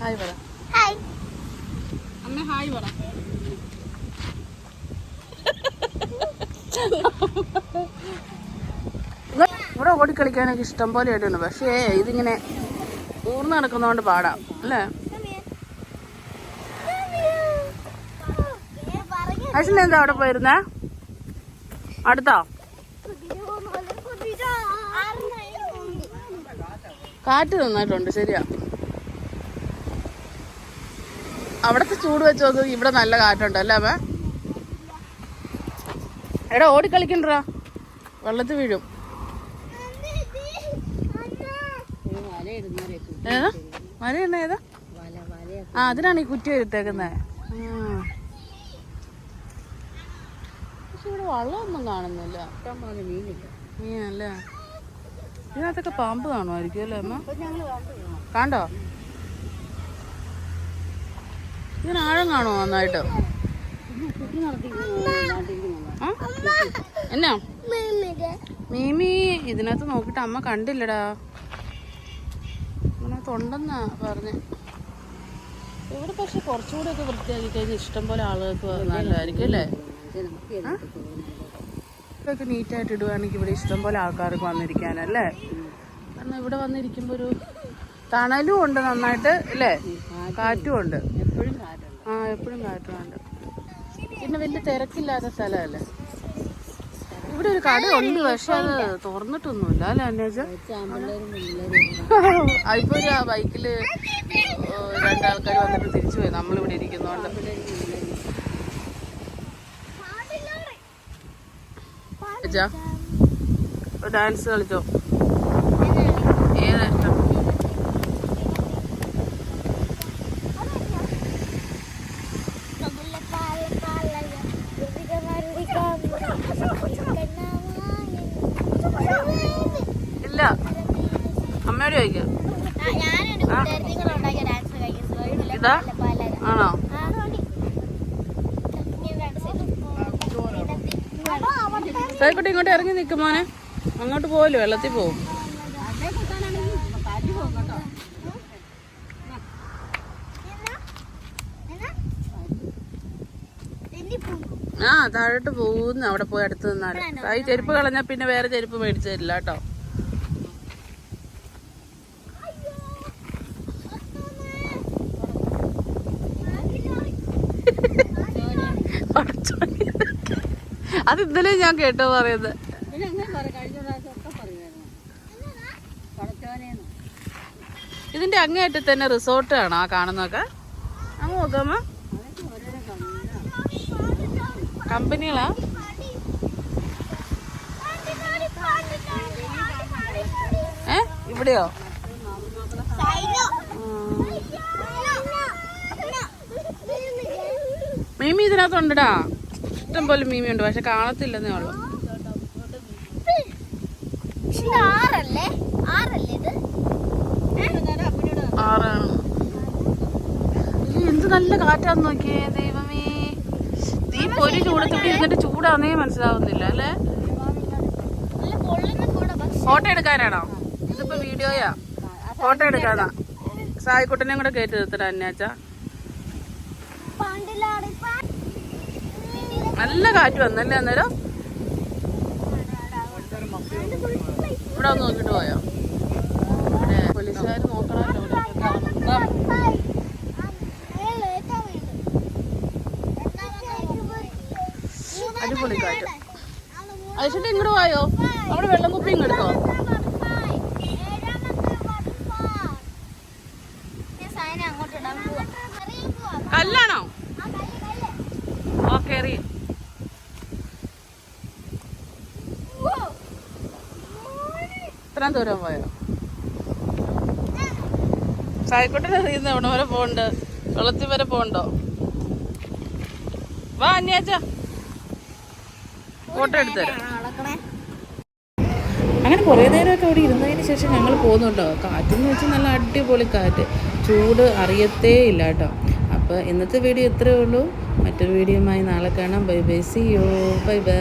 Hi പറ. Hi. അമ്മ hi പറ. ഇവിടെ ഓടിക്കളിക്കാനൊക്കെ ഇഷ്ടം പോലെ ആയിട്ടുണ്ട്. പക്ഷേ ഇതിങ്ങനെ ഊർന്ന് നടക്കുന്നതുകൊണ്ട് പാടാം. അല്ലേ? അശ്വിനെന്താ അവിടെ പോയിരുന്നേ? അടുത്തോ? കാറ്റ് നന്നായിട്ടുണ്ട് ശരിയാ. അവിടത്തെ ചൂട് വെച്ച് നോക്ക് ഇവിടെ നല്ല കാറ്റുണ്ട് അല്ലേ അവ എടാ ഓടിക്കളിക്കണ്ടാ. വെള്ളത്തിൽ വീഴും. ഏതാ? തന്നെ ഏതാ? ആ അതിനാണ് ഈ കുറ്റി വരുത്തേക്കുന്നത് പക്ഷെ ഇവിടെ വള്ളമൊന്നും കാണുന്നില്ല. മീനല്ലേ? ഇതിനകത്തൊക്കെ പാമ്പ് കാണുമായിരിക്കും അല്ലേ അമ്മ? കണ്ടോ? ഇതിന് ആഴം കാണുമോ നന്നായിട്ട്? എന്നാ? മീമി ഇതിനകത്ത് നോക്കിട്ട് അമ്മ കണ്ടില്ലടാ. ഇതിനകത്ത് ഉണ്ടെന്നാ പറഞ്ഞ്. ഇവിടെ പക്ഷെ കുറച്ചുകൂടെ ഒക്കെ വൃത്തിയാക്കി കഴിഞ്ഞാൽ ഇഷ്ടം പോലെ ആളുകൾക്ക് നല്ലതായിരിക്കും അല്ലേ? ഇതൊക്കെ നീറ്റായിട്ട് ഇടുവാണെങ്കിൽ ഇവിടെ ഇഷ്ടം പോലെ ആൾക്കാർക്ക് വന്നിരിക്കാനല്ലേ? കാരണം ഇവിടെ വന്നിരിക്കുമ്പോൾ ഒരു തണലും ഉണ്ട് നന്നായിട്ട് അല്ലേ? കാറ്റും ഉണ്ട്. എപ്പോഴും ആ എപ്പോഴും കാറ്റുമുണ്ട് പിന്നെ വലിയ തിരക്കില്ലാത്ത സ്ഥലമല്ലേ? ഇവിടെ ഒരു കട ഉണ്ട് പക്ഷെ അത് തുറന്നിട്ടൊന്നുമില്ല അല്ലേ അന്വേഷ അതിപ്പോ ഇപ്പൊ ഒരു ബൈക്കിൽ രണ്ടാൾക്കാർ വന്നിട്ട് തിരിച്ചു പോയി. നമ്മളിവിടെ ഇരിക്കുന്നോണ്ട്. ഡാൻസ് കളിച്ചോ ഏതാ ഇഷ്ടം ഇല്ല. അമ്മയോട് ചോദിക്കാം. ഇതാ? ആണോ? സൈക്കുട്ടി ഇങ്ങോട്ട് ഇറങ്ങി നിൽക്കും മോനെ. അങ്ങോട്ട് പോകല്ലോ വെള്ളത്തിൽ പോകും ആ താഴോട്ട് പോകുന്നു. അവിടെ പോയി അടുത്ത് നിന്നാൽ. ഈ ചെരുപ്പ് കളഞ്ഞാൽ പിന്നെ വേറെ ചെരുപ്പ് മേടിച്ചു തരില്ല കേട്ടോ. അത് ഇന്നലെ ഞാൻ കേട്ടോ പറയുന്നത്. ഇതിന്റെ അങ്ങേയറ്റം തന്നെ റിസോർട്ട് ആണോ ആ കാണുന്നൊക്കെ അങ്ങ് നോക്കാമ കമ്പനികളാ. ഏ? ഇവിടെയോ? മീമി ഇതിനകത്തുണ്ടടാ. ഇഷ്ടം പോലെ മീമിയുണ്ട് പക്ഷെ കാണത്തില്ലെന്നേ ഉള്ളു. ആറാണ്. എന്ത് നല്ല കാറ്റാന്ന് നോക്കിയേ ദൈവമേ. നീ പൊരി ചൂടത്തിട്ട് ഇരുന്നിട്ട് ചൂടാന്നേ മനസ്സിലാവുന്നില്ല അല്ലേ? ഫോട്ടോ എടുക്കാനാണോ? ഇതിപ്പോ വീഡിയോയാ. ഫോട്ടോ എടുക്കാതാ സായിക്കുട്ടനെ കൂടെ കയറ്റി നിർത്തണ അന്യാച്ച. നല്ല കാറ്റ് വന്നല്ലേ അന്നേരം? ഇവിടെ ഒന്ന് നോക്കിട്ട് പോയോ. അടിപൊളി കാറ്റ്. അതിച്ചിട്ട് ഇങ്ങോട്ട് പോയോ? അവിടെ വെള്ളം കുപ്പി ഇങ്ങെടുത്തോ ഇത്രയും ദൂരം പോയോ സായിക്കോട്ടെ അറിയുന്ന എവിടെ വരെ പോണ്ട് വെള്ളത്തിൽ വരെ പോണ്ടോ വാ അന്യാച്ച. ഫോട്ടോ എടുത്തരാം അങ്ങനെ കുറേ നേരമൊക്കെ അവിടെ ഇരുന്നതിന് ശേഷം ഞങ്ങൾ പോകുന്നുണ്ടോ? കാറ്റെന്ന് വെച്ചാൽ നല്ല അടിപൊളി കാറ്റ്. ചൂട് അറിയത്തേ ഇല്ല കേട്ടോ. അപ്പോൾ ഇന്നത്തെ വീഡിയോ ഇത്രയേ ഉള്ളൂ. മറ്റൊരു വീഡിയോയുമായി നാളെ കാണാം. Bye bye see you bye bye